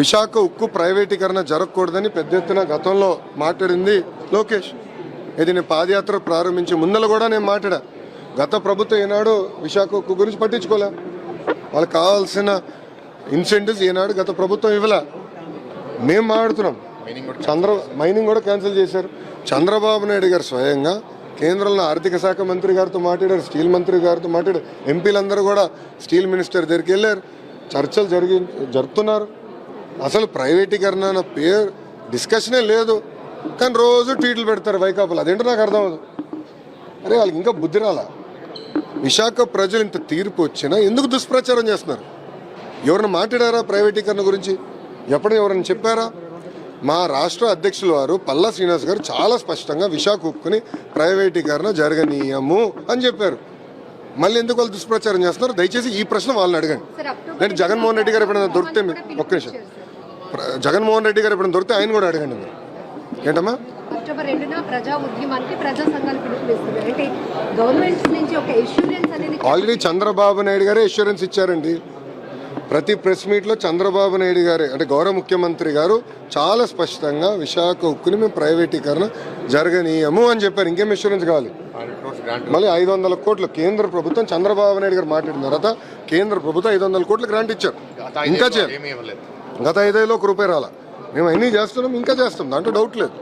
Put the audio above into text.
విశాఖ ఉక్కు ప్రైవేటీకరణ జరగకూడదని పెద్ద ఎత్తున గతంలో మాట్లాడింది లోకేష్. ఇది నేను పాదయాత్ర ప్రారంభించి ముందల కూడా నేను మాట్లాడా. గత ప్రభుత్వం ఈనాడు విశాఖ ఉక్కు గురించి పట్టించుకోలే. వాళ్ళకి కావాల్సిన ఇన్సెంటివ్స్ ఈనాడు గత ప్రభుత్వం ఇవ్వలే. మేము మాట్లాడుతున్నాం. చంద్ర మైనింగ్ కూడా క్యాన్సిల్ చేశారు. చంద్రబాబు నాయుడు గారు స్వయంగా కేంద్రంలో ఆర్థిక శాఖ మంత్రి గారితో మాట్లాడారు స్టీల్ మంత్రి గారితో మాట్లాడారు. ఎంపీలందరూ కూడా స్టీల్ మినిస్టర్ దగ్గరికి వెళ్ళారు. చర్చలు జరిగి జరుపుతున్నారు. అసలు ప్రైవేటీకరణ అన్న పేరు డిస్కషనే లేదు. కానీ రోజు ట్వీట్లు పెడతారు వైకాపాలు. అదేంటో నాకు అర్థం అవ్వదు. అరే వాళ్ళకి ఇంకా బుద్ధి రాలా? విశాఖ ప్రజలు ఇంత తీర్పు వచ్చినా ఎందుకు దుష్ప్రచారం చేస్తున్నారు? ఎవరైనా మాట్లాడారా ప్రైవేటీకరణ గురించి? ఎప్పుడు ఎవరైనా చెప్పారా? మా రాష్ట్ర అధ్యక్షుల వారు పల్లా శ్రీనివాస్ గారు చాలా స్పష్టంగా విశాఖ ఉక్కుని ప్రైవేటీకరణ జరగనీయము అని చెప్పారు. మళ్ళీ ఎందుకు వాళ్ళు దుష్ప్రచారం చేస్తున్నారు? దయచేసి ఈ ప్రశ్న వాళ్ళని అడగండి. నేను జగన్మోహన్ రెడ్డి గారు ఎప్పుడైనా దొరికితే ఒక్క నిమిషం. జగన్మోహన్ రెడ్డి గారు ఎప్పుడైనా దొరికితే ఆయన కూడా అడగండి మీరు. ఏంటమ్మా? అక్టోబర్ రెండున ప్రజా ఉద్యమానికి ప్రజా సంఘాలు పిలుపునిస్తున్నారు అంటే గవర్నమెంట్ నుంచి ఒక ఇన్సూరెన్స్ అనేది ఆల్రెడీ చంద్రబాబు నాయుడు గారే ఇన్సూరెన్స్ ఇచ్చారండి. ప్రతి ప్రెస్ మీట్లో చంద్రబాబు నాయుడు గారే అంటే గౌరవ ముఖ్యమంత్రి గారు చాలా స్పష్టంగా విశాఖ ఉక్కుని మేము ప్రైవేటీకరణ జరగనీయము అని చెప్పారు. ఇంకేం ఇన్సూరెన్స్ కావాలి? మళ్ళీ ఐదు వందల కోట్లు కేంద్ర ప్రభుత్వం చంద్రబాబు నాయుడు గారు మాట్లాడిన తర్వాత కేంద్ర ప్రభుత్వం ఐదు వందల కోట్లు గ్రాంట్ ఇచ్చారు. ఇంకా చేయాలి. గత ఐదేళ్ళు ఒక రూపాయి రాలా. మేము అన్నీ చేస్తున్నాం? ఇంకా చేస్తాం దాంట్లో డౌట్ లేదు.